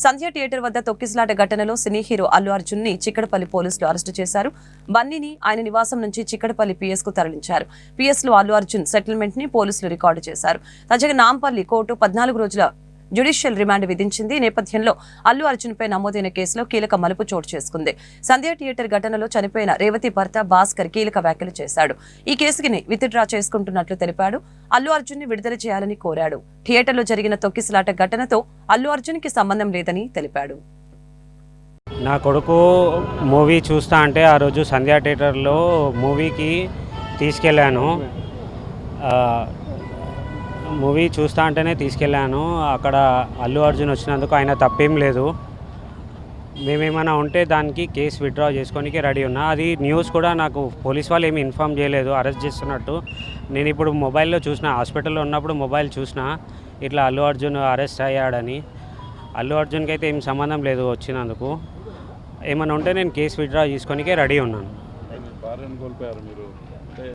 సంధ్య theatre వద్ద తొక్కిసలాట ఘటనలో సినీ హీరో అల్లు అర్జున్ని చిక్కడపల్లి పోలీసులు అరెస్టు చేశారు. బన్నీని ఆయన నివాసం నుంచి చిక్కడపల్లి పిఎస్కు తరలించారు. పిఎస్లో అల్లు అర్జున్ సెటిల్మెంట్ని పోలీసులు రికార్డు చేశారు. తాజాగా నాంపల్లి కోర్టు పద్నాలుగు రోజుల జ్యుడిషియల్ రిమాండ్ విధించింది. ఈ నేపథ్యంలో అల్లు అర్జున్పై నమోదైన కేసులో కీలక మలుపు చోటు చేసుకుంది. సంధ్య థియేటర్ ఘటనలో చనిపోయిన రేవతి భర్త భాస్కర్ కీలక వ్యాఖ్యలు చేశాడు. ఈ కేసుకి విత్డ్రా చేసుకుంటున్నట్లు తెలిపాడు. అల్లు అర్జున్ని విడుదల చేయాలని కోరాడు. థియేటర్లో జరిగిన తొక్కిసలాట ఘటనతో అల్లు అర్జున్కి సంబంధం లేదని తెలిపాడు. నా కొడుకు మూవీ చూస్తా అంటే ఆ రోజు సంధ్యా థియేటర్లో మూవీకి తీసుకెళ్ళాను. మూవీ చూస్తా అంటేనే తీసుకెళ్ళాను. అక్కడ అల్లు అర్జున్ వచ్చినందుకు ఆయన తప్పేం లేదు. మేమేమైనా ఉంటే దానికి కేసు విత్డ్రా చేసుకోనికి రెడీ ఉన్నా. అది న్యూస్ కూడా నాకు పోలీస్ వాళ్ళు ఏమి ఇన్ఫామ్ చేయలేదు. అరెస్ట్ చేస్తున్నట్టు. నేను ఇప్పుడు మొబైల్లో చూసిన హాస్పిటల్లో ఉన్నప్పుడు మొబైల్ చూసిన ఇట్లా అల్లు అర్జున్ అరెస్ట్ అయ్యాడని. అల్లు అర్జున్కి అయితే ఏం సంబంధం లేదు వచ్చినందుకు. ఏమైనా ఉంటే నేను కేసు విత్డ్రా చేసుకోనికే రెడీ ఉన్నాను.